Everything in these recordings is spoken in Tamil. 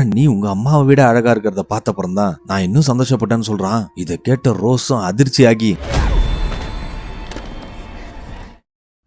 ஆனா நீ உங்க அம்மாவை விட அழகா இருக்கிறத பார்த்தப்புறம் தான் நான் இன்னும் சந்தோஷப்பட்டேன்னு சொல்றான். இதை கேட்ட ரோஸும் அதிர்ச்சியாகி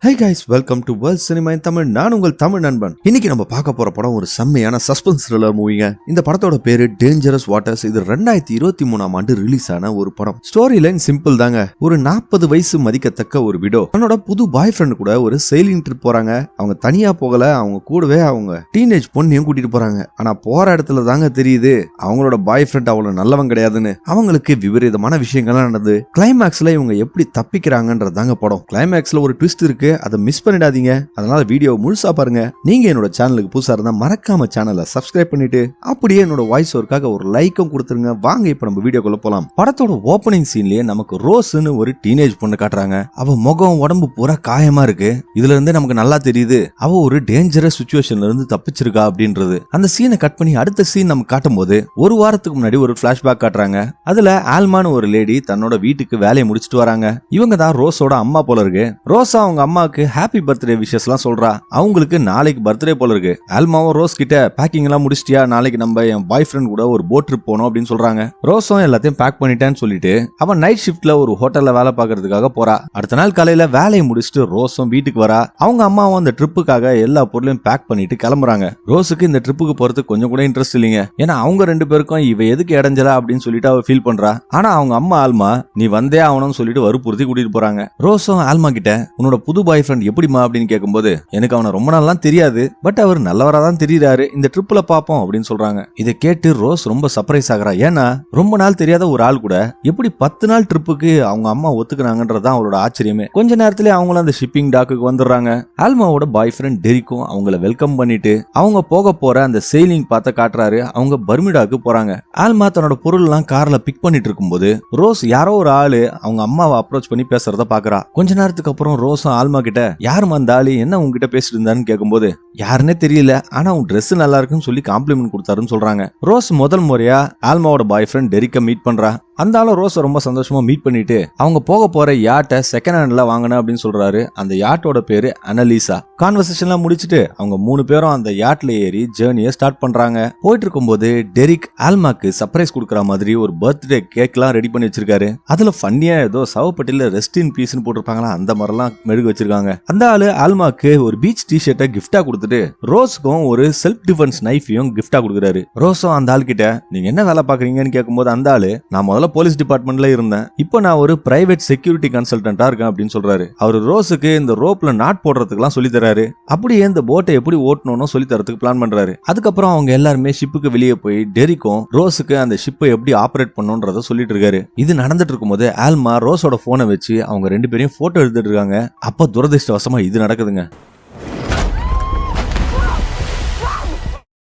hi guys welcome to world cinema in Tamil நான் உங்கள் தமிழ் நண்பன். இன்னைக்கு நம்ம பார்க்க போற படம் ஒரு செம்மையான சஸ்பென்ஸ் த்ரில்லர் மூவிங்க இந்த படத்தோட பேரு டேஞ்சரஸ் வாட்டர்ஸ் இது ரெண்டாயிரத்தி இருபத்தி மூணாம் ஆண்டு ரிலீஸ் ஆன ஒரு படம். ஸ்டோரி லைன் சிம்பிள் தாங்க. ஒரு நாற்பது வயசு மதிக்கத்தக்க ஒரு விடோ தன்னோட புது பாய் ஃப்ரெண்ட் கூட ஒரு செயலிங் ட்ரிப் போறாங்க. அவங்க தனியா போகல அவங்க கூடவே அவங்க டீனேஜ் பொண்ணையும் கூட்டிட்டு போறாங்க. ஆனா போற இடத்துல தாங்க தெரியுது அவங்களோட பாய் ஃப்ரெண்ட் அவ்வளவு நல்லவன் கிடையாதுன்னு. அவங்களுக்கு விபரீதமான விஷயங்கள்லாம் நடந்தது கிளைமேக்ஸ்ல இவங்க எப்படி தப்பிக்கிறாங்கன்றது தாங்க படம் கிளைமேக்ஸ்ல ஒரு ட்விஸ்ட் இருக்கு அதை மிஸ் பண்ணிடாதீங்க. அதனால வீடியோ முழுசா பாருங்க. நீங்க என்னோட சேனலுக்கு புதுசா இருந்தா மறக்காம சேனலை சப்ஸ்கிரைப் பண்ணிட்டு அப்படியே என்னோட வாய்ஸ் ஒர்க்காக ஒரு லைக்கும் கொடுத்துருங்க. வாங்க இப்ப நம்ம வீடியோக்குள்ள போலாம். படத்தோட ஓப்பனிங் சீன்லயே நமக்கு ரோஸ்னு ஒரு டீனேஜ் பொண்ணு காட்டுறாங்க. அவ முகம் உடம்பு பூரா காயமா இருக்கு. இதுல இருந்தே நமக்கு நல்லா தெரியுது. அவ ஒரு டேஞ்சரஸ் சுச்சுவேஷன்ல இருந்து தப்பிச்சிருக்கா அப்படின்றது. அந்த சீனை கட் பண்ணி அடுத்த சீன் நம்ம காட்டும் போது ஒரு வாரத்துக்கு முன்னாடி ஒரு பிளாஷ்பேக் காட்டுறாங்க. அதுல ஆல்மான்னு ஒரு லேடி தன்னோட வீட்டுக்கு வேலையை முடிச்சிட்டு வராங்க. இவங்க தான் ரோஸோட அம்மா போல இருக்கு. ரோஸா அவங்க அம்மா அல்மாவுக்கு ஹாப்பி பர்த்டே விஷஸ் எல்லாம் சொல்றா. அவங்களுக்கு நாளைக்கு பர்த்டே போல இருக்கு. ஆல்மாவும் ரோஸ் கிட்ட பேக்கிங் எல்லாம் முடிச்சிட்டியா? நாளைக்கு நம்ம என் பாய் ஃப்ரெண்ட் கூட ஒரு போட் ட்ரிப் போனோம் அப்படின்னு சொல்றாங்க. ரோஸும் எல்லாத்தையும் பேக் பண்ணிட்டேன்னு சொல்லிட்டு அவன் நைட் ஷிஃப்ட்ல ஒரு ஹோட்டல்ல வேலை பார்க்கறதுக்காக போறா. அடுத்த நாள் காலையில வேலையை முடிச்சுட்டு ரோஸும் வீட்டுக்கு வரா. அவங்க அம்மாவும் அந்த ட்ரிப்புக்காக எல்லா பொருளையும் பேக் பண்ணிட்டு கிளம்புறாங்க. ரோஸுக்கு இந்த ட்ரிப்புக்கு போறதுக்கு கொஞ்சம் கூட இன்ட்ரெஸ்ட் இல்லைங்க. ஏன்னா அவங்க ரெண்டு பேருக்கும் இவ எதுக்கு இடைஞ்சலா அப்படின்னு சொல்லிட்டு அவ ஃபீல் பண்றா. ஆனா அவங்க அம்மா ஆல்மா நீ வந்தே ஆகணும்னு சொல்லிட்டு வற்புறுத்தி கூட்டிட்டு போறாங்க. ரோஸும் ஆல்மா கிட்ட உன்னோட புது பாய் ஃப்ரெண்ட் எப்படிமா அப்படின்னு கேட்கும்போது எனக்கு அவனை ரொம்ப நாள்லாம் தெரியாது பட் அவர் நல்லவரா தான் தெரியுறாரு இந்த ட்ரிப்ல பாப்போம் அப்படின்னு சொல்றாங்க. இதை கேட்டு ரோஸ் ரொம்ப சர்ப்ரைஸ் ஆகிறா. ஏன்னா ரொம்ப நாள் தெரியாத ஒரு ஆள் கூட எப்படி பத்து நாள் ட்ரிப்புக்கு அவங்க அம்மா ஒத்துக்குனாங்கன்றதுதான் அவளோட ஆச்சரியமே. கொஞ்ச நேரத்திலே அவங்களும் அந்த ஷிப்பிங் டாக்குக்கு வந்துடுறாங்க. ஆல்மாவோட பாய் ஃப்ரெண்ட் டெரிக்கும் அவங்கள வெல்கம் பண்ணிட்டு அவங்க போக போற அந்த சேலிங் பார்த்த காட்டுறாரு அவங்க பர்மிடாக்கு போறாங்க. ஆல்மா தன்னோட பொருள் எல்லாம் கார்ல பிக் பண்ணிட்டு இருக்கும்போது ரோஸ் யாரோ ஒரு ஆளு அவங்க அம்மாவை அப்ரோச் பண்ணி பேசுறத பாக்குறா. கொஞ்ச நேரத்துக்கு அப்புறம் ரோஸும் ஆல்மா கிட்ட யாருமா அந்த ஆளு? என்ன உங்ககிட்ட பேசிட்டு இருந்தான்னு கேட்கும்போது யாருன்னே தெரியல. ஆனா உன் ட்ரெஸ் நல்லா இருக்குன்னு சொல்லி காம்ப்ளிமெண்ட் கொடுத்தாருன்னு சொல்றாங்க. ரோஸ் முதல் முறையா ஆல்மாவோட பாய் ஃப்ரெண்ட் டெரிக்க மீட் பண்றா. அந்த ஆளும் ரோஸை ரொம்ப சந்தோஷமா மீட் பண்ணிட்டு அவங்க போக போற யாட்டை செகண்ட் ஹேண்ட்ல வாங்கின அப்படின்னு சொல்றாரு அந்த யாட்டோட பேரு அனலீசா. கான்வர்சேஷன்லாம் முடிச்சுட்டு அவங்க மூணு பேரும் அந்த யாட்ல ஏறி ஜேர்னியை ஸ்டார்ட் பண்றாங்க. போயிட்டு இருக்கும்போது டெரிக் ஆல்மாக்கு சர்ப்ரைஸ் கொடுக்குற மாதிரி ஒரு பர்த்டே கேக்லாம் ரெடி பண்ணி வச்சிருக்காரு. அதுல ஃபன்னியா ஏதோ சவப்பட்டியில ரெஸ்ட் இன் பீஸ்னு போட்டிருப்பாங்களா அந்த மாதிரிலாம் மெழுகு வச்சிருக்காங்க. அந்த ஆளு ஆல்மாக்கு ஒரு பீச் டி ஷர்ட்டை கிஃப்டா கொடுத்துட்டு ரோஸ்க்கும் ஒரு செல்ஃப் டிஃபென்ஸ் நைஃபையும் கிஃப்டா கொடுக்குறாரு. ரோஸும் அந்த ஆள் கிட்ட நீங்க என்ன வேலை பாக்குறீங்கன்னு கேட்கும்போது அந்த ஆளு நான் முதல்ல போலீஸ் டிபார்ட்மெண்ட்ல இருந்தேன். இப்போ நான் ஒரு பிரைவேட் செக்யூரிட்டி கன்சல்டன்டா இருக்கேன் அப்படின்னு சொல்றாரு. அவர் ரோஸுக்கு இந்த ரோப்ல நாட் போடுறதுக்குலாம் சொல்லி தராரு அப்படியே இந்த போட்டை எப்படி ஓட்டணும்னு சொல்லி தரத்துக்கு பிளான் பண்றாரு. அதுக்கப்புறம் அவங்க எல்லாருமே ஷிப்புக்கு வெளியே போய் டெரிக்கும் ரோஸுக்கு அந்த ஷிப்பை எப்படி ஆப்ரேட் பண்ணுன்றத சொல்லிட்டு இருக்காரு. இது நடந்துட்டு இருக்கும்போது ஆல்மா ரோஸோட போனை வச்சு அவங்க ரெண்டு பேரையும் போட்டோ எடுத்துட்டு இருக்காங்க. அப்ப துரதிருஷ்டவசமா இது நடக்குதுங்க.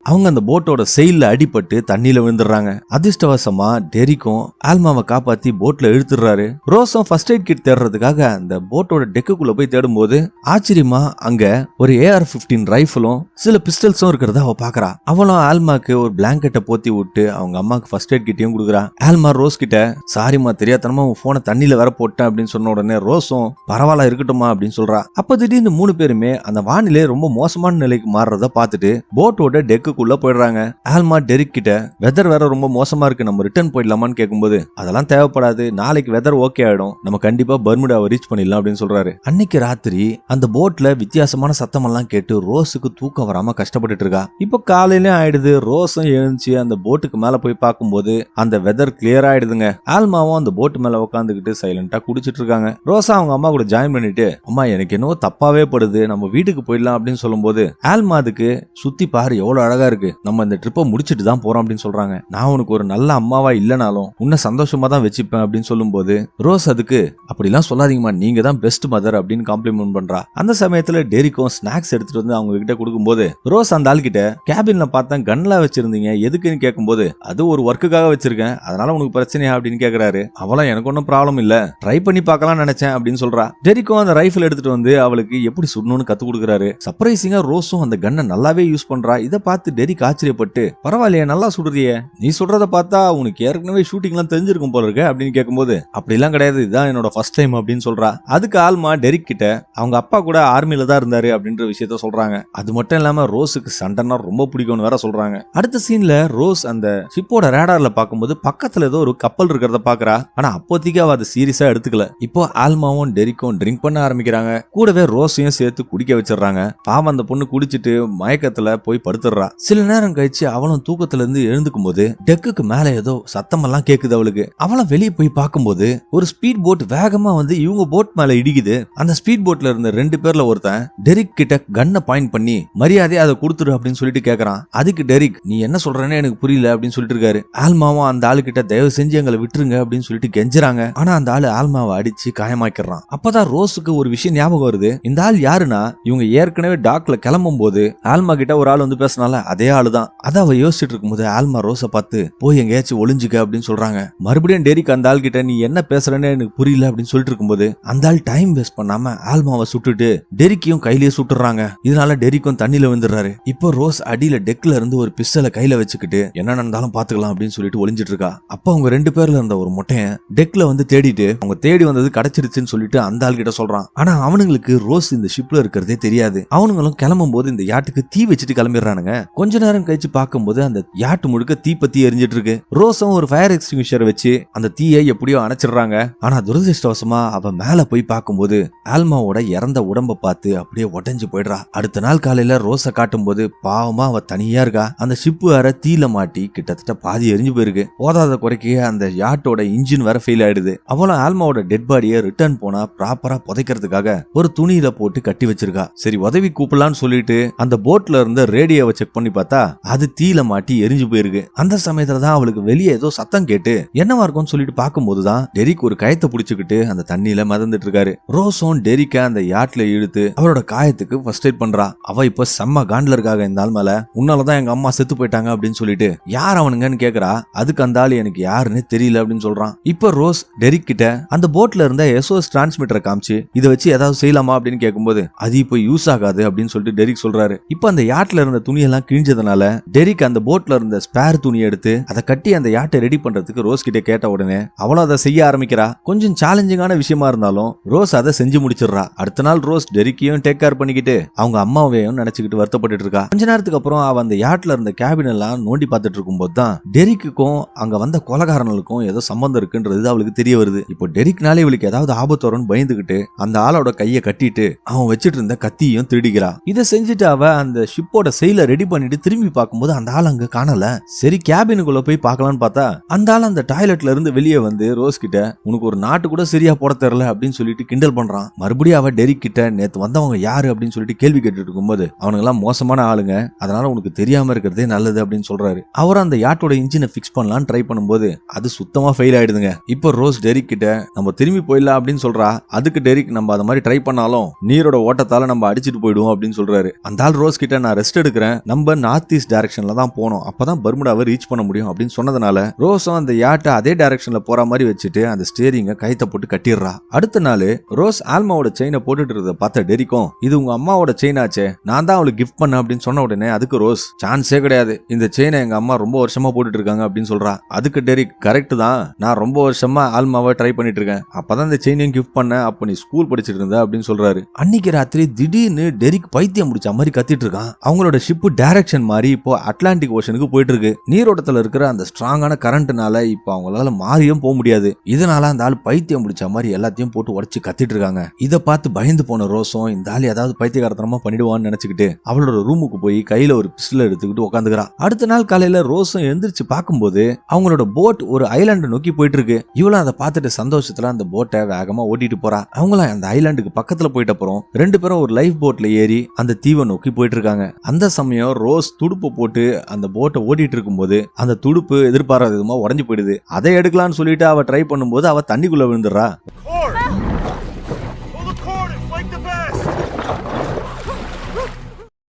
அவங்க அந்த போட்டோட செயில்ல அடிபட்டு தண்ணியில விழுந்துடுறாங்க. அதிர்ஷ்டவசமா டெரிக்கும் ஆல்மாவை காப்பாத்தி போட்ல இழுத்துடுறாரு. ரோஸும் ஃபர்ஸ்ட் எய்ட் கிட் தேடுறதுக்காக அந்த போட்டோட டெக்குக்குள்ள போய் தேடும்போது ஆச்சரியமா அங்க ஒரு ஏஆர் பிப்டீன் ரைஃபிளும் சில பிஸ்டல்ஸும் இருக்கிறத அவ பாக்குறா. அவளும் ஆல்மாக்கு ஒரு பிளாங்கெட்டை போத்தி விட்டு அவங்க அம்மாக்கு ஃபர்ஸ்ட் எய்ட் கிட்டையும் கொடுக்குறா. ஆல்மா ரோஸ் கிட்ட சாரிம்மா தெரியாதனமா உன் போனை தண்ணியில வேற போட்டேன் அப்படின்னு சொன்ன உடனே ரோஸும் பரவாயில்ல இருக்கட்டுமா அப்படின்னு சொல்றா. அப்ப திடீர்னு மூணு பேருமே அந்த வானிலை ரொம்ப மோசமான நிலைக்கு மாறுறத பார்த்துட்டு போட்டோட டெக்கு டெக்குக்குள்ள போயிடுறாங்க. ஆல்மா டெரிக் கிட்ட வெதர் வேற ரொம்ப மோசமா இருக்கு நம்ம ரிட்டர்ன் போயிடலாமான்னு கேட்கும்போது அதெல்லாம் தேவைப்படாது நாளைக்கு வெதர் ஓகே ஆயிடும். நம்ம கண்டிப்பா பர்முடாவை ரீச் பண்ணிடலாம் அப்படின்னு சொல்றாரு. அன்னைக்கு ராத்திரி அந்த போட்ல வித்தியாசமான சத்தம் எல்லாம் கேட்டு ரோஸுக்கு தூக்கம் வராம கஷ்டப்பட்டுட்டு இருக்கா. இப்போ காலையில ஆயிடுது ரோஸும் எழுந்துச்சு அந்த போட்டுக்கு மேல போய் பார்க்கும்போது அந்த வெதர் கிளியர் ஆயிடுதுங்க. ஆல்மாவும் அந்த போட்டு மேல உட்காந்துக்கிட்டு சைலண்டா குடிச்சிட்டு இருக்காங்க. ரோசா அவங்க அம்மா கூட ஜாயின் பண்ணிட்டு அம்மா எனக்கு என்னவோ தப்பாவே படுது நம்ம வீட்டுக்கு போயிடலாம் அப்படின்னு சொல்லும்போது ஆல்மா அதுக்கு சுத்தி பாரு எவ்வளவு அழகா இருக்கு. நம்ம இந்த ட்ரிப்பை முடிச்சுட்டு தான் போறோம் அப்படின்னு சொல்றாங்க. நான் உனக்கு ஒரு நல்ல அம்மாவா இல்லனாலும் உன்னை சந்தோஷமா தான் வச்சுப்பேன் அப்படின்னு சொல்லும்போது ரோஸ் அதுக்கு. அப்படிலாம் சொல்லாதீங்கம்மா. நீங்க தான் பெஸ்ட் மதர் அப்படின்னு காம்ப்ளிமெண்ட் பண்றா. அந்த சமயத்துல டெரிக்கும் ஸ்நாக்ஸ் எடுத்துட்டு வந்து அவங்க கிட்ட கொடுக்கும்போது ரோஸ் அந்த ஆள் கிட்ட கேபின்ல பார்த்தேன் கன்லாம் வச்சிருந்தீங்க. எதுக்குன்னு கேட்கும்போது அது ஒரு ஒர்க்குக்காக வச்சிருக்கேன். அதனால உனக்கு பிரச்சனையா? அப்படின்னு கேக்குறாரு. அவளாம் எனக்கு ஒன்றும் ப்ராப்ளம் இல்ல. ட்ரை பண்ணி பார்க்கலாம் நினைச்சேன். அப்படின்னு சொல்றா. டெரிக்கும் அந்த ரைஃபிள் எடுத்துட்டு வந்து அவளுக்கு எப்படி சுடணும்னு கத்து கொடுக்குறாரு. சர்ப்ரைசிங்கா ரோஸும் அந்த கன்னை நல்லாவே யூஸ் பண்றா. இதை பார்த்து பார்த்து டெரிக் ஆச்சரியப்பட்டு பரவாயில்லையே நல்லா சுடுறியே. நீ சொல்றத பார்த்தா உனக்கு ஏற்கனவே ஷூட்டிங்லாம் தெரிஞ்சிருக்கும் போல இருக்கு அப்படின்னு கேட்கும்போது அப்படிலாம் கிடையாது இதுதான் என்னோட ஃபர்ஸ்ட் டைம் அப்படின்னு சொல்றா. அதுக்கு ஆல்மா டெரிக் கிட்ட அவங்க அப்பா கூட ஆர்மியில தான் இருந்தாரு அப்படின்ற விஷயத்த சொல்றாங்க. அது மட்டும் இல்லாம ரோஸுக்கு சண்டைனா ரொம்ப பிடிக்கும்னு வேற சொல்றாங்க. அடுத்த சீன்ல ரோஸ் அந்த ஷிப்போட ரேடார்ல பார்க்கும்போது பக்கத்துல ஏதோ ஒரு கப்பல் இருக்கிறத பாக்குறா ஆனா அப்போதைக்கு அவ அதை சீரியஸா எடுத்துக்கல. இப்போ ஆல்மாவும் டெரிக்கும் ட்ரிங்க் பண்ண ஆரம்பிக்கிறாங்க. கூடவே ரோஸையும் சேர்த்து குடிக்க வச்சிடுறாங்க. பாவம் அந்த பொண்ணு குடிச்சிட்டு மயக்கத்துல போய் படுத்துடுறா. சில நேரம் கழிச்சு அவளும் தூக்கத்துல இருந்து எழுந்துக்கும் போது டெக்குக்கு மேல ஏதோ சத்தமெல்லாம் கேக்குது அவளுக்கு. அவளும் வெளியே போய் பார்க்கும்போது ஒரு ஸ்பீட் போட் வேகமா வந்து இவங்க போட் மேல இடிக்குது. அந்த ஸ்பீட் போட்ல இருந்த ரெண்டு பேர்ல ஒருத்தன் டெரிக் கிட்ட கண்ணை பாயிண்ட் பண்ணி மரியாதையை அதை கொடுத்துரு அப்படின்னு சொல்லிட்டு கேக்குறான். அதுக்கு டெரிக் நீ என்ன சொல்றேன்னு எனக்கு புரியல அப்படின்னு சொல்லிட்டு இருக்காரு. ஆல்மாவும் அந்த ஆளு கிட்ட தயவு செஞ்சு எங்களை விட்டுருங்க அப்படின்னு சொல்லிட்டு கெஞ்சுறாங்க. ஆனா அந்த ஆளு ஆல்மாவை அடிச்சு காயமாக்கிடுறான். அப்பதான் ரோஸுக்கு ஒரு விஷயம் ஞாபகம் வருது. இந்த ஆள் யாருன்னா இவங்க ஏற்கனவே டாக்ல கிளம்பும் போது ஆல்மா கிட்ட ஒரு ஆள் வந்து பேசினால அதே ஆளு தான் அதை அவ யோசிச்சுட்டு இருக்கும்போது ஆல்மா ரோஸை பார்த்து போய் எங்கேயாச்சும் ஒளிஞ்சுக்க அப்படின்னு சொல்றாங்க. மறுபடியும் டெரிக் அந்த ஆள் கிட்ட நீ என்ன பேசுறேன்னு எனக்கு புரியல அப்படின்னு சொல்லிட்டு இருக்கும்போது அந்த ஆள் டைம் வேஸ்ட் பண்ணாம ஆல்மாவை சுட்டுட்டு டெரிக்கையும் கையிலேயே சுட்டுறாங்க. இதனால டெரிக்கும் தண்ணியில விழுந்துடுறாரு. இப்போ ரோஸ் அடியில டெக்ல இருந்து ஒரு பிஸ்டலை கையில வச்சுக்கிட்டு என்ன நடந்தாலும் பாத்துக்கலாம் அப்படின்னு சொல்லிட்டு ஒளிஞ்சிட்டு இருக்கா அப்ப அவங்க ரெண்டு பேர்ல இருந்த ஒரு முட்டையன் டெக்ல வந்து தேடிட்டு அவங்க தேடி வந்தது கிடைச்சிருச்சுன்னு சொல்லிட்டு அந்த ஆள் கிட்ட சொல்றான். ஆனா அவனுங்களுக்கு ரோஸ் இந்த ஷிப்ல இருக்கிறதே தெரியாது. அவனுங்களும் கிளம்பும் போது இந்த யாட்டுக்கு தீ வச்சுட்டு கிளம்பிடுறானுங்க. கொஞ்ச நேரம் கழிச்சு பார்க்கும்போது அந்த யாட்டு முழுக்க தீ பத்தி எரிஞ்சிட்டு இருக்கு. ரோஸும் ஒரு ஃபயர் எக்ஸ்டிங்விஷரை வச்சு அந்த தீயை எப்படியோ அணைச்சிடுறாங்க. ஆனா துரதிருஷ்டவசமா அவ மேல போய் பார்க்கும்போது ஆல்மாவோட இறந்த உடம்ப பார்த்து அப்படியே உடஞ்சு போயிடுறா. அடுத்த நாள் காலையில ரோஸை காட்டும்போது பாவமா அவ தனியா இருக்கா. அந்த ஷிப்பு வேற தீல மாட்டி கிட்டத்தட்ட பாதி எரிஞ்சு போயிருக்கு. போதாத குறைக்கு அந்த யாட்டோட இன்ஜின் வேற ஃபெயில் ஆயிடுது. அவளும் ஆல்மாவோட டெட் பாடியை ரிட்டர்ன் போனா ப்ராப்பரா புதைக்கிறதுக்காக ஒரு துணியில போட்டு கட்டி வச்சிருக்கா. சரி உதவி கூப்பிடலான்னு சொல்லிட்டு அந்த போட்ல இருந்த ரேடியோவை செக் பண்ணி பார்த்தா அது தீல மாட்டி எரிஞ்சு போயிருக்கு. அந்த சமயத்துல தான் அவளுக்கு வெளியே ஏதோ சத்தம் கேட்டு என்னவா இருக்கும்னு சொல்லிட்டு பார்க்கும்போது தான் டெரிக் ஒரு கயத்தை புடிச்சுக்கிட்டு அந்த தண்ணியில மதந்துட்டு இருக்காரு. ரோசோன் டெரிக்க அந்த யாட்ல இழுத்து அவரோட காயத்துக்கு ஃபர்ஸ்ட் எய்ட் பண்றா. அவ இப்ப செம்ம காண்ட்ல இருக்காக இந்த ஆள் மேல. உன்னாலதான் எங்க அம்மா செத்து போயிட்டாங்க அப்படின்னு சொல்லிட்டு யார் அவனுங்கன்னு கேக்குறா? அதுக்கு அந்த ஆள் எனக்கு யாருன்னு தெரியல அப்படின்னு சொல்றான். இப்ப ரோஸ் டெரிக் கிட்ட அந்த போட்ல இருந்த எஸ்ஓஎஸ் டிரான்ஸ்மிட்டரை காமிச்சு இதை வச்சு ஏதாவது செய்யலாமா? அப்படின்னு கேட்கும்போது அது இப்போ யூஸ் ஆகாது அப்படின்னு சொல்லிட்டு டெரிக் சொல்றாரு. இப்ப அந்த யாட்ல இருந்த துணியெல்லாம் கிழிஞ்சதுனால டெரிக் அந்த போட்ல இருந்த ஸ்பேர் துணியை எடுத்து அதை கட்டி அந்த யாட்டை ரெடி பண்றதுக்கு ரோஸ் கிட்ட கேட்ட உடனே அவளும் அதை செய்ய ஆரம்பிக்கிறா. கொஞ்சம் சேலஞ்சிங்கான விஷயமா இருந்தாலும் ரோஸ் அதை செஞ்சு முடிச்சிடுறா. அடுத்த நாள் ரோஸ் டெரிக்கையும் டேக் கேர் பண்ணிக்கிட்டு அவங்க அம்மாவையும் நினைச்சுக்கிட்டு வருத்தப்பட்டு இருக்கா. கொஞ்ச நேரத்துக்கு அப்புறம் அவ அந்த யாட்ல இருந்த கேபின் எல்லாம் நோண்டி பார்த்துட்டு இருக்கும்போது தான் டெரிக்குக்கும் அங்க வந்த கொலகாரனுக்கும் ஏதோ சம்பந்தம் இருக்குன்றது அவளுக்கு தெரிய வருது. இப்போ டெரிக்னால இவளுக்கு ஏதாவது ஆபத்து வரும்னு பயந்துகிட்டு அந்த ஆளோட கையை கட்டிட்டு அவன் வச்சிட்டு இருந்த கத்தியையும் திருடிக்கிறா. இதை செஞ்சுட்டு அவ அந்த ஷிப்போட செயல ரெடி பண்ணி பண்ணிட்டு திரும்பி பார்க்கும்போது அந்த ஆள் அங்க காணல. சரி கேபினுக்குள்ள போய் பார்க்கலாம்னு பார்த்தா அந்த ஆள் அந்த டாய்லெட்ல இருந்து வெளியே வந்து ரோஸ் கிட்ட உனக்கு ஒரு நாட்டு கூட சரியா போட தெரியல அப்படின்னு சொல்லிட்டு கிண்டல் பண்றான். மறுபடியும் அவ டெரிக் கிட்ட நேத்து வந்தவங்க யாரு? அப்படின்னு சொல்லிட்டு கேள்வி கேட்டுட்டு இருக்கும்போது அவனுங்க எல்லாம் மோசமான ஆளுங்க. அதனால உனக்கு தெரியாம இருக்கிறதே நல்லது அப்படின்னு சொல்றாரு. அவர் அந்த யாட்டோட இன்ஜினை ஃபிக்ஸ் பண்ணலாம்னு ட்ரை பண்ணும்போது அது சுத்தமா ஃபெயில் ஆயிடுதுங்க. இப்போ ரோஸ் டெரிக் கிட்ட நம்ம திரும்பி போயிடலாம் அப்படின்னு சொல்றா. அதுக்கு டெரிக் நம்ம அதை மாதிரி ட்ரை பண்ணாலும் நீரோட ஓட்டத்தால நம்ம அடிச்சிட்டு போயிடுவோம் அப்படின்னு சொல்றாரு. அந்த ஆள் ரோஸ் கிட்ட நான் ரெஸ்ட் எடுக்கிறேன். நம்ம நார்த் ஈஸ்ட் டைரக்ஷன்ல தான் போனோம். அப்பதான் பர்முடாவை ரீச் பண்ண முடியும் அப்படின்னு சொன்னதுனால ரோஸும் அந்த யாட்டை அதே டைரக்ஷன்ல போற மாதிரி வச்சுட்டு அந்த ஸ்டேரிங்க கைத்த போட்டு கட்டிடுறா. அடுத்த நாள் ரோஸ் ஆல்மாவோட செயினை போட்டுட்டு இருந்த பார்த்த டெரிக்கும் இது உங்க அம்மாவோட செயின் ஆச்சே நான் தான் அவளுக்கு கிஃப்ட் பண்ண அப்படின்னு சொன்ன உடனே அதுக்கு ரோஸ் சான்ஸே கிடையாது. இந்த செயினை எங்க அம்மா ரொம்ப வருஷமா போட்டுட்டு இருக்காங்க அப்படின்னு சொல்றா. அதுக்கு டெரிக் கரெக்ட் தான். நான் ரொம்ப வருஷமா ஆல்மாவை ட்ரை பண்ணிட்டு இருக்கேன். அப்பதான் இந்த செயினையும் கிஃப்ட் பண்ண அப்ப நீ ஸ்கூல் படிச்சிட்டு இருந்த அப்படின்னு சொல்றாரு. அன்னைக்கு ராத்திரி திடீர்னு டெரிக் பைத்தியம் முடிச்ச மாதிரி கத்திட்டு இருக்கான். அவங்களோட ஷிப் டைரக்ஷன் மாறி இப்போ அட்லாண்டிக் ஓஷனுக்கு போயிட்டு இருக்கு நீரோட்டத்துல இருக்கிற அந்த ஸ்ட்ராங்கான கரண்ட்னால இப்போ அவங்களால மாறியும் போக முடியாது. இதனால அந்த ஆள் பைத்தியம் பிடிச்ச மாதிரி எல்லாத்தையும் போட்டு உடச்சு கத்திட்டு இருக்காங்க. இதை பார்த்து பயந்து போன ரோஸும் இந்த ஆள் ஏதாவது பைத்தியகாரத்தனமா பண்ணிடுவான்னு நினைச்சுக்கிட்டு அவளோட ரூமுக்கு போய் கையில ஒரு பிஸ்டல் எடுத்துக்கிட்டு உட்காந்துக்கிறா அடுத்த நாள் காலையில ரோஸும் எந்திரிச்சு பார்க்கும்போது அவங்களோட போட் ஒரு ஐலாண்டை நோக்கி போயிட்டு இருக்கு இவளும் அதை பார்த்துட்டு சந்தோஷத்துல அந்த போட்டை வேகமா ஓட்டிட்டு போறா. அவங்களும் அந்த ஐலாண்டுக்கு பக்கத்துல போயிட்ட அப்புறம் ரெண்டு பேரும் ஒரு லைஃப் போட்ல ஏறி அந்த தீவை நோக்கி போயிட்டு இருக்காங்க அந்த சமயம் ரோஸ் துடுப்பு போட்டு அந்த போட்டை ஓட்டிட்டு இருக்கும்போது அந்த துடுப்பு எதிர்பாராத விதமா உடஞ்சு போயிடுது. அதை எடுக்கலாம்னு சொல்லிட்டு அவ ட்ரை பண்ணும்போது அவ தண்ணிக்குள்ள விழுந்துடுறா.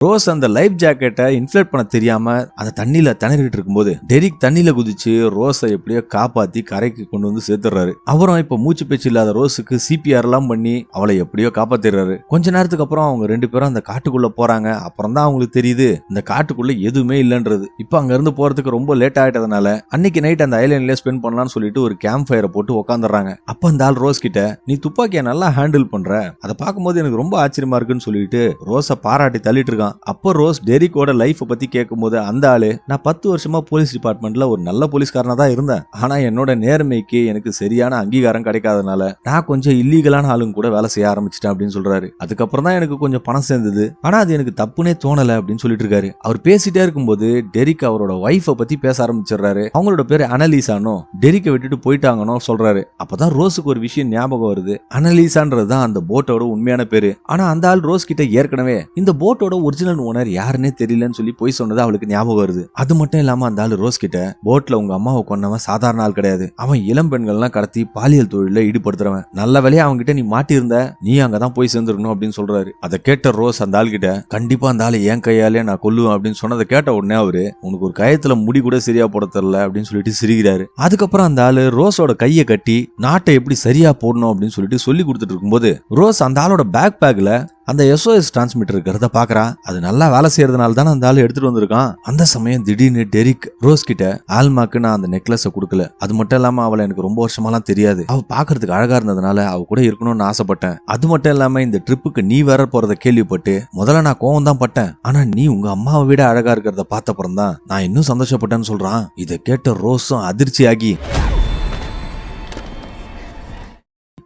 ரோஸ் அந்த லைஃப் ஜாக்கெட்டை இன்ஃபிளேட் பண்ண தெரியாம அந்த தண்ணியில திணறிட்டு இருக்கும்போது டெரிக் தண்ணியில குதிச்சு ரோஸை எப்படியோ காப்பாத்தி கரைக்கு கொண்டு வந்து சேர்த்துறாரு அவரும் இப்ப மூச்சு பேச்சு இல்லாத ரோஸுக்கு சிபிஆர் எல்லாம் பண்ணி அவளை எப்படியோ காப்பாத்திடுறாரு. கொஞ்ச நேரத்துக்கு அப்புறம் அவங்க ரெண்டு பேரும் அந்த காட்டுக்குள்ள போறாங்க. அப்புறம் தான் அவங்களுக்கு தெரியுது இந்த காட்டுக்குள்ள எதுவுமே இல்லைன்றது. இப்ப அங்க இருந்து போறதுக்கு ரொம்ப லேட் ஆயிட்டதுனால அன்னைக்கு நைட் அந்த ஐலாண்ட்லயே ஸ்பெண்ட் பண்ணலாம்னு சொல்லிட்டு ஒரு கேம்ப் ஃபயரை போட்டு உட்காந்துறாங்க அப்ப அந்த ஆள் ரோஸ் கிட்ட நீ துப்பாக்கியை நல்லா ஹேண்டில் பண்ற. அதை பார்க்கும்போது எனக்கு ரொம்ப ஆச்சரியமா இருக்குன்னு சொல்லிட்டு ரோஸை பாராட்டி தள்ளிட்டு இருக்கான். அப்போ ரோஸ் டெரிக்கோட லைஃப்பை பற்றி கேட்கும்போது அந்த ஆளு நான் பத்து வருஷமா போலீஸ் டிபார்ட்மெண்ட்ல ஒரு நல்ல போலீஸ்காரனா தான் இருந்தேன். ஆனா என்னோட நேர்மைக்கு எனக்கு சரியான அங்கீகாரம் கிடைக்காதனால நான் கொஞ்சம் இல்லீகலான ஆளுங்க கூட வேலை செய்ய ஆரம்பிச்சிட்டேன் அப்படின்னு சொல்றாரு. அதுக்கப்புறம் தான் எனக்கு கொஞ்சம் பணம் சேர்ந்தது. ஆனா அது எனக்கு தப்புனே தோணல அப்படின்னு சொல்லிட்டு இருக்காரு. அவர் பேசிட்டே இருக்கும்போது டெரிக் அவரோட ஒய்ஃபை பத்தி பேச ஆரம்பிச்சிடுறாரு. அவங்களோட பேரு அனலீசானோ டெரிக்கை விட்டுட்டு போயிட்டாங்கன்னு சொல்றாரு. அப்பதான் ரோஸுக்கு ஒரு விஷயம் ஞாபகம் வருது. அனலீசான்றது தான் அந்த போட்டோட உண்மையான பேரு. ஆனா அந்த ஆள் ரோஸ் கிட்ட ஏற்கனவே இந்த போட்டோட ஒரு ஒரிஜினல் ஓனர் யாருன்னே தெரியலன்னு சொல்லி போய் சொன்னது அவளுக்கு ஞாபகம் வருது. அது மட்டும் இல்லாம அந்த ஆள் ரோஸ் கிட்ட போட்ல உங்க அம்மாவை கொன்னவன் சாதாரண ஆள் கிடையாது. அவன் இளம் பெண்கள்லாம் கடத்தி பாலியல் தொழில ஈடுபடுத்துறவன். நல்ல வேலையா அவங்க கிட்ட நீ மாட்டியிருந்த நீ அங்கதான் போய் சேர்ந்துருக்கணும் அப்படின்னு சொல்றாரு. அதை கேட்ட ரோஸ் அந்த ஆள் கிட்ட கண்டிப்பா அந்த ஆள் என் கையாலே நான் கொல்லுவேன் அப்படின்னு சொன்னதை கேட்ட உடனே அவரு உனக்கு ஒரு கயத்துல முடி கூட சரியா போட தெரியல அப்படின்னு சொல்லிட்டு சிரிக்கிறாரு. அதுக்கப்புறம் அந்த ஆளு ரோஸோட கையை கட்டி நாட்டை எப்படி சரியா போடணும் அப்படின்னு சொல்லிட்டு சொல்லி கொடுத்துட்டு இருக்கும்போது ரோஸ் அந்த ஆளோட பேக் பேக்ல அந்த எஸ்ஓஎஸ் டிரான்ஸ்மிட்டர் இருக்கிறத பாக்குறா. அது நல்லா வேலை செய்யறதுனால தானே அந்த ஆள் எடுத்துட்டு வந்திருக்கான். அந்த சமயம் திடீர்னு டெரிக் ரோஸ் கிட்ட ஆல்மாக்கு நான் அந்த நெக்லஸை கொடுக்கல. அது மட்டும் இல்லாம அவளை எனக்கு ரொம்ப வருஷமாலாம் தெரியாது. அவ பாக்குறதுக்கு அழகா இருந்ததுனால அவ கூட இருக்கணும்னு ஆசைப்பட்டேன். அது மட்டும் இல்லாம இந்த ட்ரிப்புக்கு நீ வேற போறத கேள்விப்பட்டு முதல்ல நான் கோவம் தான் பட்டேன். ஆனா நீ உங்க அம்மாவை விட அழகா இருக்கிறத பார்த்தப்புறம் தான் நான் இன்னும் சந்தோஷப்பட்டேன்னு சொல்றான். இதை கேட்ட ரோஸும் அதிர்ச்சியாகி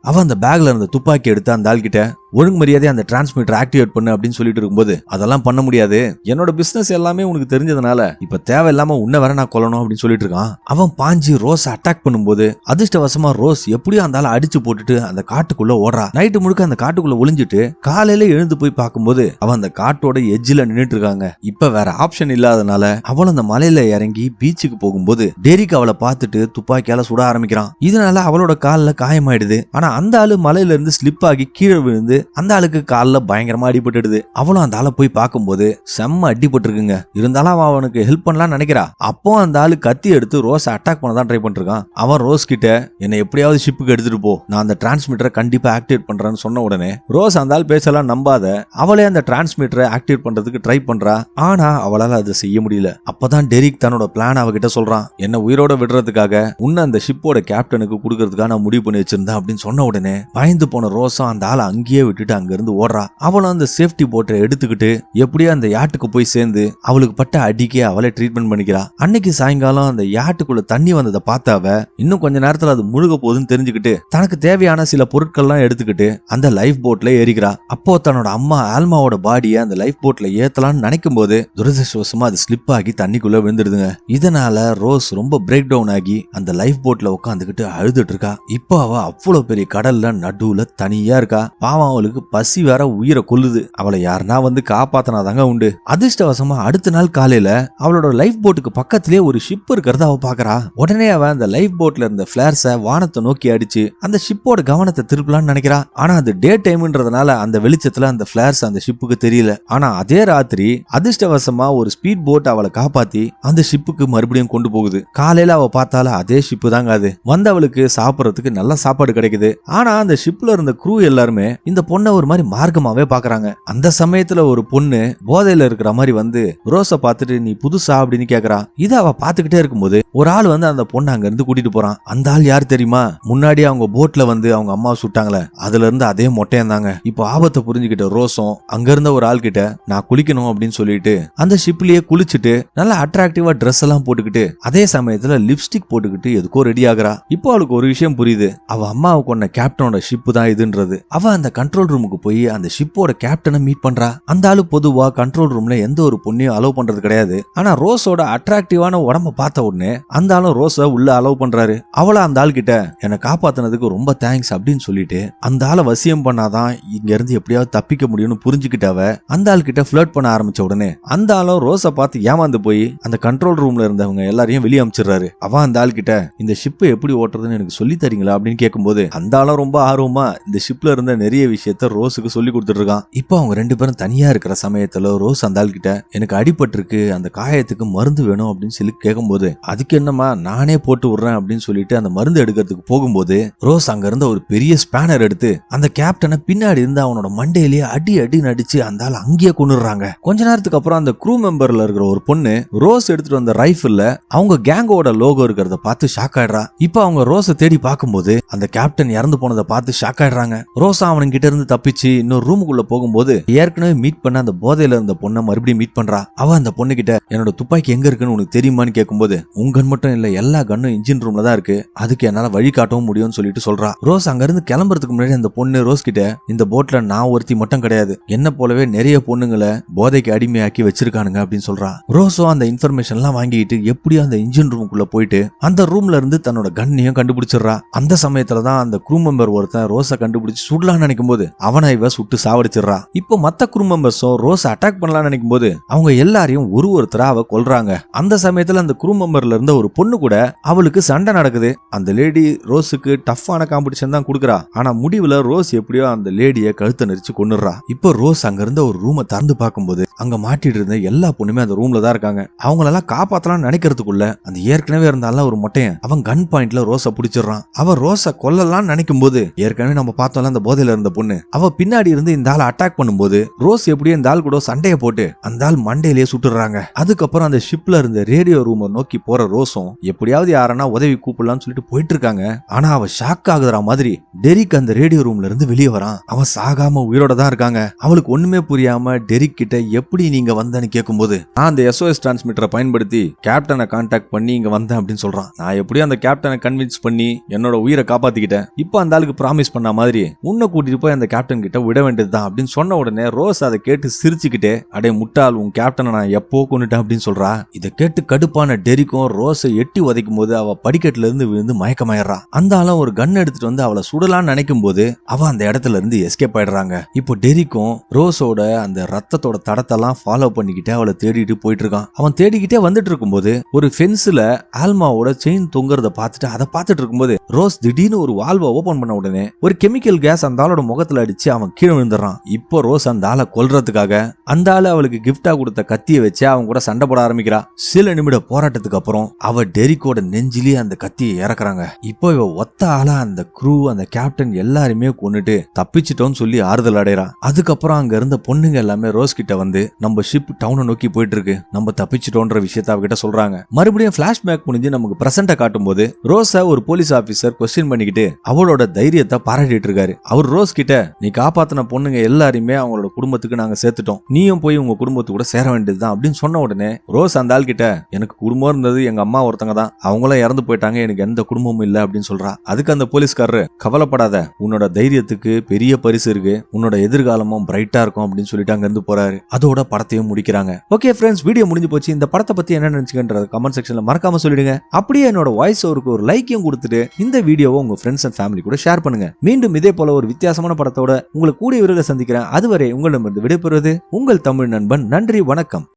அவன் அந்த பேக்ல இருந்த துப்பாக்கி எடுத்து அந்த ஆள்கிட்ட ஒழுங்கு மரியாதை அந்த டிரான்ஸ்மிட்டர் ஆக்டிவேட் பண்ணு அப்படின்னு சொல்லிட்டு இருக்கும்போது அதெல்லாம் பண்ண முடியாது. என்னோட பிசினஸ் எல்லாமே உனக்கு தெரிஞ்சதுனால இப்ப தேவையில்லாம உன்னை வேற நான் கொல்லணும் அப்படின்னு சொல்லிட்டு இருக்கான். அவன் பாஞ்சு ரோஸ் அட்டாக் பண்ணும்போது அதிர்ஷ்டவசமா ரோஸ் எப்படியோ அந்த ஆளை அடிச்சு போட்டுட்டு அந்த காட்டுக்குள்ள ஓடுறா. நைட்டு முழுக்க அந்த காட்டுக்குள்ள ஒளிஞ்சிட்டு காலையில எழுந்து போய் பார்க்கும்போது அவன் அந்த காட்டோட எஜ்ஜில் நின்னுட்டு இருக்காங்க. இப்ப வேற ஆப்ஷன் இல்லாதனால அவள் அந்த மலையில இறங்கி பீச்சுக்கு போகும்போது டெரிக் அவளை பார்த்துட்டு துப்பாக்கியால சுட ஆரம்பிக்கிறான். இதனால அவளோட காலில் காயமாயிடுது. ஆனா அந்த ஆளு மலையில இருந்து ஸ்லிப் ஆகி கீழே விழுந்து அந்த ஆளுக்கு காலில் பயங்கரமா அடிபட்டுடுது. அவளும் அந்த ஆளை போய் பார்க்கும்போது செம்ம அடிபட்டிருக்குங்க. இருந்தாலும் அவன் அவனுக்கு ஹெல்ப் பண்ணலாம் நினைக்கிறா. அப்போ அந்த ஆளு கத்தி எடுத்து ரோஸ் அட்டாக் பண்ண தான் ட்ரை பண்ணிருக்கான். அவன் ரோஸ் கிட்ட என்னை எப்படியாவது ஷிப்புக்கு எடுத்துட்டு போ. நான் அந்த டிரான்ஸ்மிட்டரை கண்டிப்பா ஆக்டிவேட் பண்றேன்னு சொன்ன உடனே ரோஸ் அந்த ஆள் பேசலாம் நம்பாத. அவளே அந்த டிரான்ஸ்மிட்டரை ஆக்டிவேட் பண்றதுக்கு ட்ரை பண்றா. ஆனா அவளால அதை செய்ய முடியல. அப்பதான் டெரிக் தன்னோட பிளான் அவகிட்ட சொல்றான். என்ன உயிரோட விடுறதுக்காக உன்ன அந்த ஷிப்போட கேப்டனுக்கு கொடுக்கறதுக்காக நான் முடிவு பண்ணி வச்சிருந்தேன் அப்படின்னு சொன்ன உடனே பயந்து போன ரோஸும் அந்த ஆளை அங்கேயே விட்டுட்டு அங்கிருந்து ஓடுறா. அவளும் அந்த சேஃப்டி போட்டை எடுத்துக்கிட்டு எப்படியோ அந்த யாட்டுக்கு போய் சேர்ந்து அவளுக்கு பட்ட அடிக்கே அவளை ட்ரீட்மெண்ட் பண்ணிக்கிறா. அன்னைக்கு சாயங்காலம் அந்த யாட்டுக்குள்ள தண்ணி வந்ததை பார்த்தாவ இன்னும் கொஞ்ச நேரத்துல அது முழுக போகுதுன்னு தெரிஞ்சுக்கிட்டு தனக்கு தேவையான சில பொருட்கள்லாம் எடுத்துக்கிட்டு அந்த லைஃப் போட்ல ஏறிக்கிறா. அப்போ தன்னோட அம்மா ஆல்மாவோட பாடியை அந்த லைஃப் போட்ல ஏத்தலாம்னு நினைக்கும் போது துரதிருஷ்டவசமா அது ஸ்லிப் ஆகி தண்ணிக்குள்ள விழுந்துடுதுங்க இதனால ரோஸ் ரொம்ப பிரேக் டவுன் ஆகி அந்த லைஃப் போட்ல உட்காந்துக்கிட்டு அழுதுட்டு இருக்கா. இப்போ அவ அவ்வளவு பெரிய கடல்ல நடுவுல தனியா இருக்கா. பாவம் அவளுக்கு பசி வேற உயிரை கொல்லுது. அவளை யாருனா வந்து காப்பாத்தினாதாங்க உண்டு. அதிர்ஷ்டவசமா அடுத்த நாள் காலையில அவளோட லைஃப் போட்டுக்கு பக்கத்திலே ஒரு ஷிப் இருக்கிறத அவ பாக்குறா. உடனே அவன் அந்த லைஃப் போட்ல இருந்த பிளேர்ஸ வானத்தை நோக்கி அடிச்சு அந்த ஷிப்போட கவனத்தை திருப்பலாம்னு நினைக்கிறா. ஆனா அது டே டைம்ன்றதுனால அந்த வெளிச்சத்துல அந்த பிளேர்ஸ் அந்த ஷிப்புக்கு தெரியல. ஆனா அதே ராத்திரி அதிர்ஷ்டவசமா ஒரு ஸ்பீட் போட் அவளை காப்பாத்தி அந்த ஷிப்புக்கு மறுபடியும் கொண்டு போகுது. காலையில அவ பார்த்தால அதே ஷிப்பு தாங்க அது. வந்தவளுக்கு சாப்பிடறதுக்கு நல்ல சாப்பாடு கிடைக்குது. ஆனா அந்த ஷிப்ல இருந்த குரூ எல்லாருமே இந்த பொண்ணை ஒரு மாதிரி மார்க்கமாவே பாக்குறாங்க. அந்த சமயத்துல ஒரு பொண்ணு போதையில இருக்கிற மாதிரி வந்து ரோஸ பார்த்துட்டு நீ புதுசா? அப்படின்னு கேக்குறா. இதை அவ பாத்துக்கிட்டே இருக்கும்போது ஒரு ஆள் வந்து அந்த பொண்ணை அங்க இருந்து கூட்டிட்டு போறான். அந்த ஆள் யார் தெரியுமா? முன்னாடி அவங்க போட்ல வந்து அவங்க அம்மா சுட்டாங்களே. அதுல இருந்து அதே மொட்டையம் தாங்க இப்போ ஆபத்தை புரிஞ்சுக்கிட்ட ரோஸும் அங்க இருந்த ஒரு ஆள் கிட்ட நான் குளிக்கணும் அப்படின்னு சொல்லிட்டு அந்த ஷிப்லயே குளிச்சுட்டு நல்லா அட்ராக்டிவா ட்ரெஸ் எல்லாம் போட்டுக்கிட்டு அதே சமயத்துல லிப்ஸ்டிக் போட்டுக்கிட்டு எதுக்கோ ரெடி ஆகுறா. இப்போ அவளுக்கு ஒரு விஷயம் புரியுது. அவ அம்மாவை கொண்ட கேப்டனோட ஷிப் தான் இதுன்றது. அவ அந்த கண்ட்ரோல் கண்ட்ரோல் ரூமுக்கு போய் அந்த ஷிப்போட கேப்டனை மீட் பண்றா. அந்த ஆளு பொதுவா கண்ட்ரோல் ரூம்ல எந்த ஒரு பொண்ணையும் அலோவ் பண்றது கிடையாது. ஆனா ரோஸோட அட்ராக்டிவான உடம்ப பார்த்த உடனே அந்த ஆளும் ரோஸ உள்ள அலோவ் பண்றாரு. அவள அந்த ஆள் கிட்ட என்னை காப்பாத்தினதுக்கு ரொம்ப தேங்க்ஸ் அப்படின்னு சொல்லிட்டு அந்த ஆளை வசியம் பண்ணாதான் இங்க இருந்து எப்படியாவது தப்பிக்க முடியும்னு புரிஞ்சுக்கிட்டவ அந்த ஆள் கிட்ட ஃபிளர்ட் பண்ண ஆரம்பிச்ச உடனே அந்த ஆளும் ரோஸை பார்த்து ஏமாந்து போய் அந்த கண்ட்ரோல் ரூம்ல இருந்தவங்க எல்லாரையும் வெளியே அமிச்சிடுறாரு. அவன் அந்த ஆள் கிட்ட இந்த ஷிப்பை எப்படி ஓட்டுறதுன்னு எனக்கு சொல்லி தரீங்களா? அப்படின்னு கேட்கும்போது அந்த ஆளும் ரொம்ப ஆர்வமா இந்த ஷிப்ல இருந்த நிறைய விஷயம் விஷயத்த ரோஸுக்கு சொல்லி கொடுத்துட்டு இருக்கான் இப்போ அவங்க ரெண்டு பேரும் தனியா இருக்கிற சமயத்துல ரோஸ் அந்த ஆள் கிட்ட எனக்கு அடிபட்டிருக்கு அந்த காயத்துக்கு மருந்து வேணும் அப்படின்னு சொல்லி கேட்கும்போது அதுக்கு என்னம்மா நானே போட்டு விடுறேன் அப்படின்னு சொல்லிட்டு அந்த மருந்து எடுக்கிறதுக்கு போகும்போது ரோஸ் அங்க இருந்த ஒரு பெரிய ஸ்பேனர் எடுத்து அந்த கேப்டனை பின்னாடி இருந்து அவனோட மண்டையிலேயே அடி அடி நடிச்சு அந்த ஆள் அங்கேயே கொண்டுடுறாங்க கொஞ்ச நேரத்துக்கு அப்புறம் அந்த க்ரூ மெம்பர்ல இருக்கிற ஒரு பொண்ணு ரோஸ் எடுத்துட்டு வந்த ரைஃபிள்ல அவங்க கேங்கோட லோகோ இருக்கிறத பார்த்து ஷாக் ஆயிடுறா. இப்போ அவங்க ரோஸை தேடி பார்க்கும்போது அந்த கேப்டன் இறந்து போனதை பார்த்து ஷாக் ஆயிடுறாங்க. ரோஸா அவன்கிட்ட இருந்து இருந்து தப்பிச்சு இன்னொரு ரூமுக்குள்ள போகும்போது ஏற்கனவே மீட் பண்ண அந்த போதையில இருந்த பொண்ணை மறுபடியும் மீட் பண்றா. அவ அந்த பொண்ணு கிட்ட என்னோட துப்பாக்கி எங்க இருக்குன்னு உனக்கு தெரியுமான்னு கேட்கும்போது உங்க கன் மட்டும் இல்ல எல்லா கன்னும் இன்ஜின் ரூம்ல தான் இருக்கு. அதுக்கு என்னால வழி காட்டவும் முடியும்னு சொல்லிட்டு சொல்றா. ரோஸ் அங்க இருந்து கிளம்புறதுக்கு முன்னாடி அந்த பொண்ணு ரோஸ் கிட்ட இந்த போட்ல நான் ஒருத்தி மட்டும் கிடையாது. என்ன போலவே நிறைய பொண்ணுங்களை போதைக்கு அடிமையாக்கி வச்சிருக்கானுங்க அப்படின்னு சொல்றா. ரோஸும் அந்த இன்ஃபர்மேஷன் எல்லாம் வாங்கிட்டு எப்படியோ அந்த இன்ஜின் ரூமுக்குள்ள போயிட்டு அந்த ரூம்ல இருந்து தன்னோட கண்ணையும் கண்டுபிடிச்சிடுறா. அந்த சமயத்துல தான் அந்த குரூ மெம்பர் ஒருத்தன் ரோஸை கண்டுபிடிச்சு சுடலான்னு நினைக்கும் போது அவனை இவ சுட்டு சாவடிச்சிடுறா. இப்போ மத்த குரூ மெம்பர்ஸும் ரோஸ் அட்டாக் பண்ணலாம்னு நினைக்கும் போது அவங்க எல்லாரையும் ஒரு ஒருத்தரா அவ கொல்றாங்க. அந்த சமயத்துல அந்த குரூ மெம்பர்ல இருந்த ஒரு பொண்ணு கூட அவளுக்கு சண்டை நடக்குது. அந்த லேடி ரோஸுக்கு டஃப்பான காம்படிஷன் தான் கொடுக்குறா. ஆனா முடிவுல ரோஸ் எப்படியோ அந்த லேடிய கழுத்தை நெரிச்சு கொன்னுடுறா. இப்போ ரோஸ் அங்க இருந்த ஒரு ரூமை திறந்து பார்க்கும்போது அங்க மாட்டிட்டு இருந்த எல்லா பொண்ணுமே அந்த ரூம்ல தான் இருக்காங்க. அவங்களெல்லாம் காப்பாத்தலாம் நினைக்கிறதுக்குள்ள அந்த ஏற்கனவே இருந்தாலும் ஒரு மொட்டையன் அவன் கன் பாயிண்ட்ல ரோஸை பிடிச்சிடுறான். அவன் ரோஸை கொல்லலாம் நினைக்கும் போது ஏற்கனவே நம்ம பார்த்தோம்ல அந்த போதையில இருந்த பொண்ணு. அவ பின்னாடி இருந்து இந்த ஆள் அட்டாக் பண்ணும்போது ரோஸ் எப்படியோ இந்த ஆள் கூட சண்டையை போட்டு அந்த ஆள் மண்டையிலேயே சுட்டுறாங்க அதுக்கப்புறம் அந்த ஷிப்ல இருந்த ரேடியோ ரூமை நோக்கி போற ரோஸும் எப்படியாவது யாரனா உதவி கூப்பிடலாம்னு சொல்லிட்டு போயிட்டு இருக்காங்க ஆனா அவ ஷாக் ஆகுற மாதிரி டெரிக் அந்த ரேடியோ ரூம்ல இருந்து வெளியே வரான். அவன் சாகாம உயிரோட தான் இருக்காங்க. அவளுக்கு ஒண்ணுமே புரியாம டெரிக் கிட்ட எப்படி நீங்க வந்தேன்னு கேட்கும்போது நான் அந்த எஸ்ஓஎஸ் டிரான்ஸ்மிட்டரை பயன்படுத்தி கேப்டனை கான்டாக்ட் பண்ணி இங்க வந்தேன் அப்படின்னு சொல்றான். நான் எப்படியும் அந்த கேப்டனை கன்வின்ஸ் பண்ணி என்னோட உயிரை காப்பாத்திக்கிட்டேன். இப்போ அந்த ஆளுக்கு ப்ராமிஸ் பண்ண மாதிரி உன்னை கூட்டிட்டு போய் அந்த கேப்டன் கிட்ட விட வேண்டியதுதான் அப்படின்னு சொன்ன உடனே ரோஸ் அதை கேட்டு சிரிச்சுக்கிட்டே அடே முட்டாள் உன் கேப்டனை நான் எப்போ கொண்டுட்டேன்? அப்படின்னு சொல்றா. இதை கேட்டு கடுப்பான டெரிக்கும் ரோஸை எட்டி உதைக்கும் போது அவ படிக்கட்டுல இருந்து விழுந்து மயக்கமாயிடுறா. அந்த ஆளும் ஒரு கன் எடுத்துட்டு வந்து அவளை சுடலான்னு நினைக்கும் போது அவ அந்த இடத்துல இருந்து எஸ்கேப் ஆயிடுறாங்க. இப்போ டெரிக்கும் ரோஸோட அந்த ரத்தத்தோட தடத்தெல்லாம் ஃபாலோ பண்ணிக்கிட்டே அவளை தேடிட்டு போயிட்டு இருக்கான் அவன் தேடிக்கிட்டே வந்துட்டு இருக்கும்போது ஒரு ஃபென்ஸ்ல ஆல்மாவோட செயின் தொங்குறத பார்த்துட்டு அதை பார்த்துட்டு இருக்கும்போது ரோஸ் திடீர்னு ஒரு வால்வை ஓபன் பண்ண உடனே ஒரு கெமிக்கல் கேஸ் அந்த ஆளோட முகத்தை முகத்துல அடிச்சு அவன் கீழே விழுந்துடுறான். இப்போ ரோஸ் அந்த ஆளை கொல்றதுக்காக அந்த ஆளு அவளுக்கு கிஃப்டா கொடுத்த கத்தியை வச்சு அவன் கூட சண்டை போட ஆரம்பிக்கிறா. சில நிமிட போராட்டத்துக்கு அப்புறம் அவ டெரிக்கோட நெஞ்சிலேயே அந்த கத்தியை இறக்குறாங்க. இப்போ இவ ஒத்த ஆளா அந்த குரூ அந்த கேப்டன் எல்லாருமே கொன்னுட்டு தப்பிச்சிட்டோம்னு சொல்லி ஆறுதல் அடைறா அதுக்கப்புறம் அங்க இருந்த பொண்ணுங்க எல்லாமே ரோஸ் கிட்ட வந்து நம்ம ஷிப் டவுனை நோக்கி போயிட்டு இருக்கு நம்ம தப்பிச்சிட்டோன்ற விஷயத்த அவகிட்ட சொல்றாங்க. மறுபடியும் பிளாஷ்பேக் முடிஞ்சு நமக்கு பிரசன்ட காட்டும் போது ரோஸ ஒரு போலீஸ் ஆபீசர் கொஸ்டின் பண்ணிக்கிட்டு அவளோட தைரியத்தை பாராட்டிட்டு இருக்காரு. அவர் ரோஸ் கிட்ட நீ காப்பாத்தின பொண்ணுங்க எல்லாரையுமே அவங்களோட குடும்பத்துக்கு நாங்க சேர்த்துட்டோம். நீயும் போய் உங்க குடும்பத்து கூட சேர வேண்டியதுதான் அப்படின்னு சொன்ன உடனே ரோஸ் அந்த ஆள் கிட்ட எனக்கு குடும்பம் இருந்தது எங்க அம்மா ஒருத்தங்க தான். அவங்களும் இறந்து போயிட்டாங்க எனக்கு எந்த குடும்பமும் இல்ல அப்படின்னு சொல்றா. அதுக்கு அந்த போலீஸ்காரரு கவலைப்படாத உன்னோட தைரியத்துக்கு பெரிய பரிசு இருக்கு. உன்னோட எதிர்காலமும் பிரைட்டா இருக்கும் அப்படின்னு சொல்லிட்டு அங்க இருந்து போறாரு. அதோட படத்தையும் முடிக்கிறாங்க. ஓகே ஃப்ரெண்ட்ஸ் வீடியோ முடிஞ்சு போச்சு. இந்த படத்தை பத்தி என்ன நினைச்சுக்கன்றது கமெண்ட் செக்ஷன்ல மறக்காம சொல்லிடுங்க. அப்படியே என்னோட வாய்ஸ் அவருக்கு ஒரு லைக்கையும் கொடுத்துட்டு இந்த வீடியோவை உங்க ஃப்ரெண்ட்ஸ் அண்ட் ஃபேமிலி கூட ஷேர் பண்ணுங்க. மீண்டும் இதே போல ஒரு வித்தியாசமான படத்தோட உங்களை கூடிய விரைவில் சந்திக்கிறேன். அதுவரை உங்களிடமிருந்து விடைபெறுவது உங்கள் தமிழ் நண்பன். நன்றி வணக்கம்.